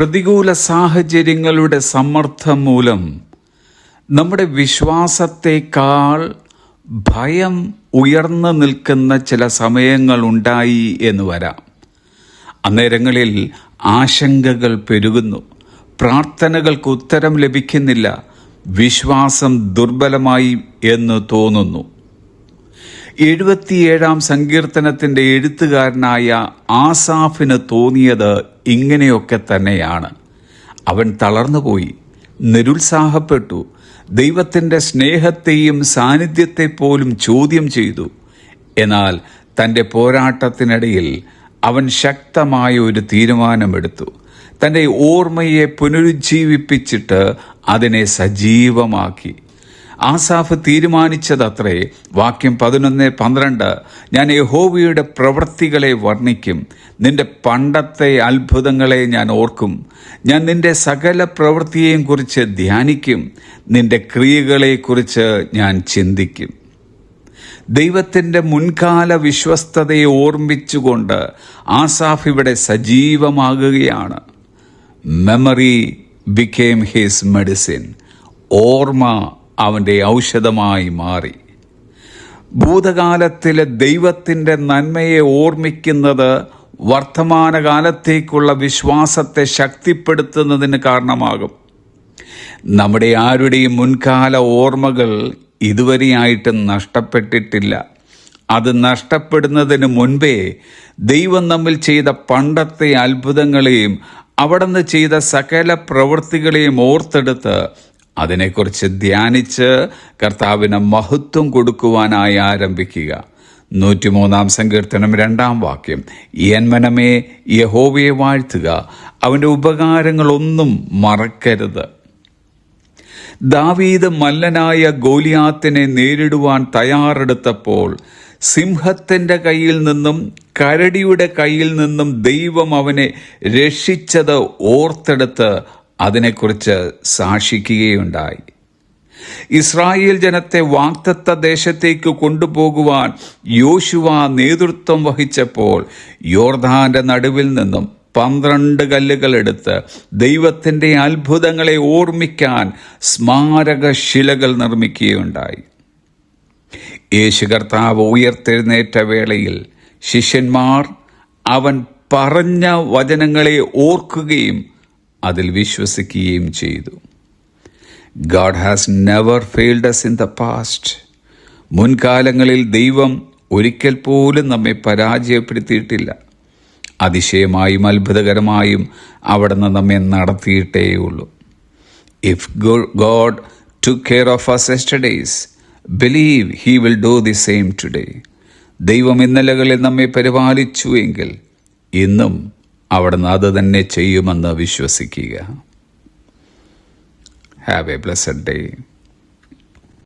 പ്രതികൂല സാഹചര്യങ്ങളുടെ സമ്മർദ്ദം മൂലം നമ്മുടെ വിശ്വാസത്തെക്കാൾ ഭയം ഉയർന്നു നിൽക്കുന്ന ചില സമയങ്ങൾ ഉണ്ടായി എന്ന് വരാം. അന്നേരങ്ങളിൽ ആശങ്കകൾ പെരുകുന്നു. പ്രാർത്ഥനകൾക്ക് ഉത്തരം ലഭിക്കുന്നില്ല. വിശ്വാസം ദുർബലമായി എന്ന് തോന്നുന്നു. എഴുപത്തിയേഴാം സങ്കീർത്തനത്തിന്റെ എഴുത്തുകാരനായ ആസാഫിന് തോന്നിയത് ഇങ്ങനെയൊക്കെ തന്നെയാണ്. അവൻ തളർന്നുപോയി നിരുത്സാഹപ്പെട്ടു ദൈവത്തിന്റെ സ്നേഹത്തെയും സാന്നിധ്യത്തെ പോലും ചോദ്യം ചെയ്തു. എന്നാൽ തന്റെ പോരാട്ടത്തിനിടയിൽ അവൻ ശക്തമായ ഒരു തീരുമാനമെടുത്തു. തന്റെ ഓർമ്മയെ പുനരുജ്ജീവിപ്പിച്ചിട്ട് അതിനെ സജീവമാക്കി. ആസാഫ് തീരുമാനിച്ചതത്രേ. വാക്യം പതിനൊന്ന് പന്ത്രണ്ട്. ഞാൻ യഹോവയുടെ പ്രവൃത്തികളെ വർണിക്കും. നിന്റെ പണ്ടത്തെ അത്ഭുതങ്ങളെ ഞാൻ ഓർക്കും. ഞാൻ നിന്റെ സകല പ്രവൃത്തിയെയും കുറിച്ച് ധ്യാനിക്കും. നിന്റെ ക്രിയകളെക്കുറിച്ച് ഞാൻ ചിന്തിക്കും. ദൈവത്തിന്റെ മുൻകാല വിശ്വസ്തതയെ ഓർമ്മിച്ചുകൊണ്ട് ആസാഫ് ഇവിടെ സജീവമാകുകയാണ്. മെമ്മറി ബിക്കേം ഹിസ് മെഡിസിൻ ഓർമ്മ അവന്റെ ഔഷധമായി മാറി. ഭൂതകാലത്തിലെ ദൈവത്തിന്റെ നന്മയെ ഓർമ്മിക്കുന്നത് വർത്തമാനകാലത്തേക്കുള്ള വിശ്വാസത്തെ ശക്തിപ്പെടുത്തുന്നതിന് കാരണമാകും. നമ്മുടെ ആരുടെയും മുൻകാല ഓർമ്മകൾ ഇതുവരെയായിട്ട് നഷ്ടപ്പെട്ടിട്ടില്ല. അത് നഷ്ടപ്പെടുന്നതിന് മുൻപേ ദൈവം നമ്മിൽ ചെയ്ത പണ്ടത്തെ അത്ഭുതങ്ങളെയും അവിടുന്ന് ചെയ്ത സകല പ്രവൃത്തികളെയും ഓർത്തെടുത്ത് അതിനെക്കുറിച്ച് ധ്യാനിച്ച് കർത്താവിന് മഹത്വം കൊടുക്കുവാനായി ആരംഭിക്കുക. നൂറ്റിമൂന്നാം സങ്കീർത്തനം രണ്ടാം വാക്യം. എൻമനമേ യഹോവയെ വാഴ്ത്തുക. അവന്റെ ഉപകാരങ്ങളൊന്നും മറക്കരുത്. ദാവീദ് മല്ലനായ ഗോലിയാത്തിനെ നേരിടുവാൻ തയ്യാറെടുത്തപ്പോൾ സിംഹത്തിന്റെ കയ്യിൽ നിന്നും കരടിയുടെ കയ്യിൽ നിന്നും ദൈവം അവനെ രക്ഷിച്ചത് ഓർത്തെടുത്ത് അതിനെക്കുറിച്ച് സാക്ഷിക്കുകയുണ്ടായി. ഇസ്രായേൽ ജനത്തെ വാക്തത്വ ദേശത്തേക്ക് കൊണ്ടുപോകുവാൻ യോശുവ നേതൃത്വം വഹിച്ചപ്പോൾ യോർദാന്റെ നടുവിൽ നിന്നും പന്ത്രണ്ട് കല്ലുകൾ എടുത്ത് ദൈവത്തിന്റെ അത്ഭുതങ്ങളെ ഓർമ്മിക്കാൻ സ്മാരക ശിലകൾ നിർമ്മിക്കുകയുണ്ടായി. യേശു കർത്താവ് ഉയർത്തെഴുന്നേറ്റ വേളയിൽ ശിഷ്യന്മാർ അവൻ പറഞ്ഞ വചനങ്ങളെ ഓർക്കുകയും അതിൽ വിശ്വസിക്കുകയും ചെയ്തു. God has never failed us in the past മുൻകാലങ്ങളിൽ ദൈവം ഒരിക്കൽ പോലും നമ്മെ പരാജയപ്പെടുത്തിയിട്ടില്ല. അതിശയമായും അത്ഭുതകരമായും അവിടുന്ന് നമ്മെ നടത്തിയിട്ടേയുള്ളൂ if God took care of us yesterdays believe he will do the same today ദൈവം ഇന്നലകളിൽ നമ്മെ പരിപാലിച്ചു എങ്കിൽ ഇന്നും അവിടുന്ന് അത് തന്നെ ചെയ്യുമെന്ന് വിശ്വസിക്കുക. Have A blessed day